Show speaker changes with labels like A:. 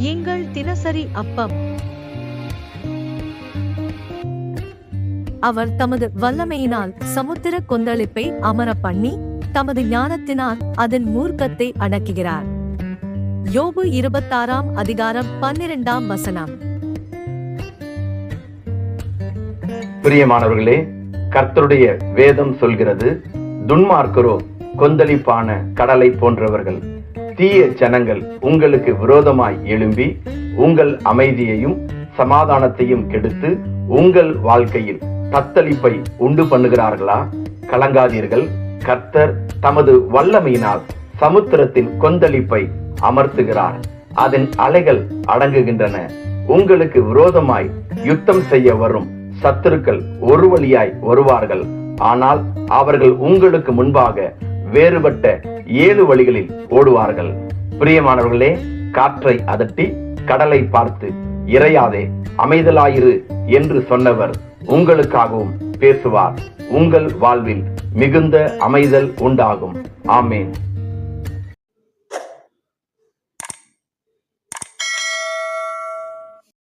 A: எங்கள் தினசரி அப்பம். அவர் தமது வல்லமையினால் சமுத்திர கொந்தளிப்பை அமர பண்ணி தமது ஞானத்தினால் அதன் மூர்க்கத்தை அடக்குகிறார். யோபு இருபத்தாறாம் அதிகாரம் பன்னிரெண்டாம் வசனம்.
B: பிரியமானவர்களே கர்த்தருடைய வேதம் சொல்கிறது துன்மார்க்கரோ கொந்தளிப்பான கடலை போன்றவர்கள். தீய ஜனங்கள் உங்களுக்கு விரோதமாய் எழும்பி உங்கள் அமைதியையும் சமாதானத்தையும் கெடுத்து உங்கள் வாழ்க்கையில் தத்தளிப்பை உண்டு பண்ணுகிறார்களா? கலங்காதீர்கள். கர்த்தர் தமது வல்லமையினால் சமுத்திரத்தின் கொந்தளிப்பை அமர்த்துகிறார். அதன் அலைகள் அடங்குகின்றன. உங்களுக்கு விரோதமாய் யுத்தம் செய்ய வரும் சத்துருக்கள் ஒரு வழியாய் வருவார்கள். ஆனால் அவர்கள் உங்களுக்கு முன்பாக வேறுபட்ட ஏழு வழிகளில் ஓடுவார்கள். பிரியமானவர்களே காற்றை அதட்டி கடலை பார்த்து இறையாதே அமைதலாயிரு என்று சொன்னவர் உங்களுக்காகவும் பேசுவார். உங்கள் வாழ்வில் மிகுந்த அமைதல் உண்டாகும். ஆமேன்.